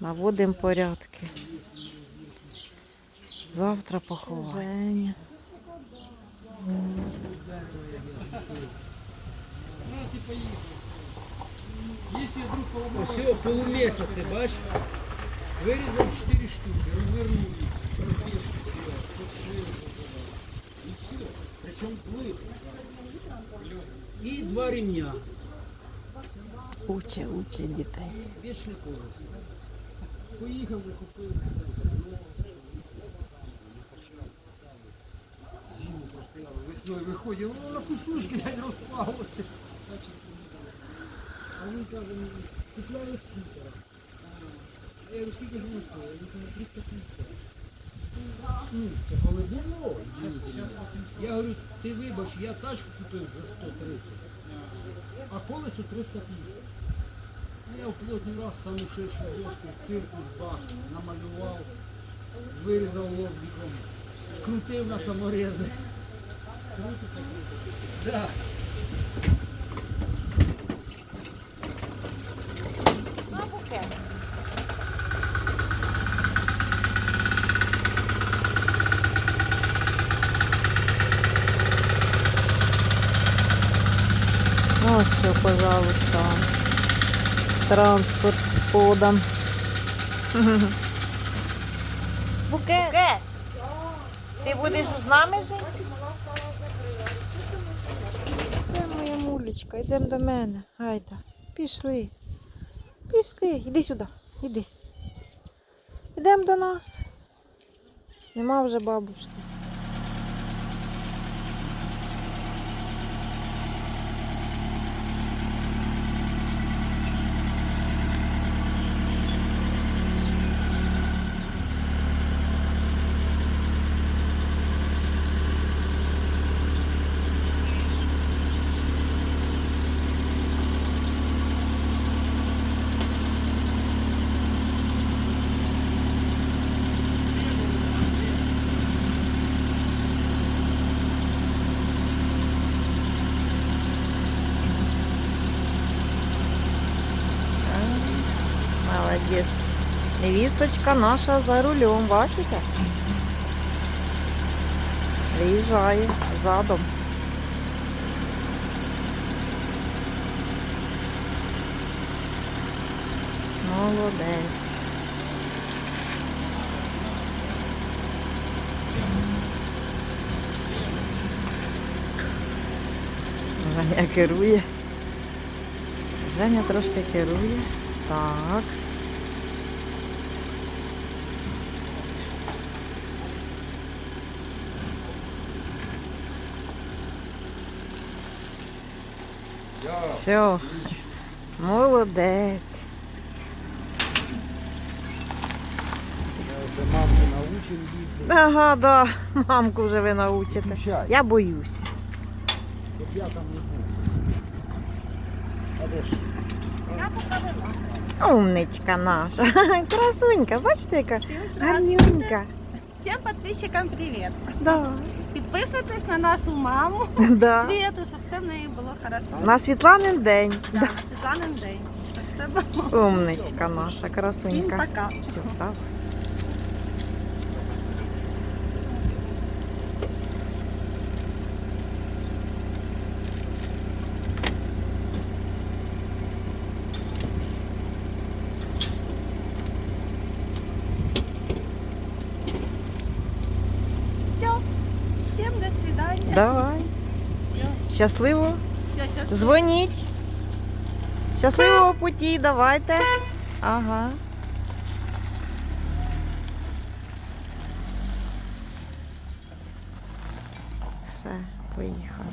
Наводимо порядки. Завтра поховання. Раз і поїхав. Якщо вдруг поломав... Все, полумесяці, бач? Вирізав 4 штуки, розвернув їх. пропішки, І все. Причому злив. І два ремня. Уче, уче дітей. Поїхав, купив. Зиму простояли, весною виходив, ну на кусочки я розпалося. А він каже, ну, купляю скутера. Я говорю, скільки ж воно стоїть? Він 350. Ну, це коли було. Я говорю, ти вибач, я тачку купив за 130, а колесо 350. Ну, Я в плотний раз саму ширшу дошку, цирку, бах, намалював, вирізав лобзиком, скрутив на саморези. Крутиться, крутиться. Да. На букет. Ось все, пожалуйста. Транспорт подан. Букет. Ти будеш з нами жити? Де моя мулечка? Йдемо до мене. Гайда. Пішли. Пішли. Іди сюди. Іди. Йдемо до нас. Нема вже бабушки. Молодець. Невісточка наша за рулем, бачите? Виїжджає задом. Молодець. Женя керує. Женя трошки керує. Так. Все. Молодець. Я вже мамку научив їздити. Ага, да. Мамку вже ви научите. Включай. Я боюсь. Щоб я там не був. А де ж? Умничка наша. Красунька, бачите, яка гарнюнька. Всім подписчикам привіт! Да. Підписуйтесь на нашу маму Да. Світу, щоб все в неї було хорошо. На Світланин день. Да, Світланин день. Щоб все було. Умничка наша, Всім красунька. пока. Все, так. Все. Всім до свидання. Давай. Все. Щасливо. Дзвоніть. Щасливого путі, давайте. Ага. Все, поїхали.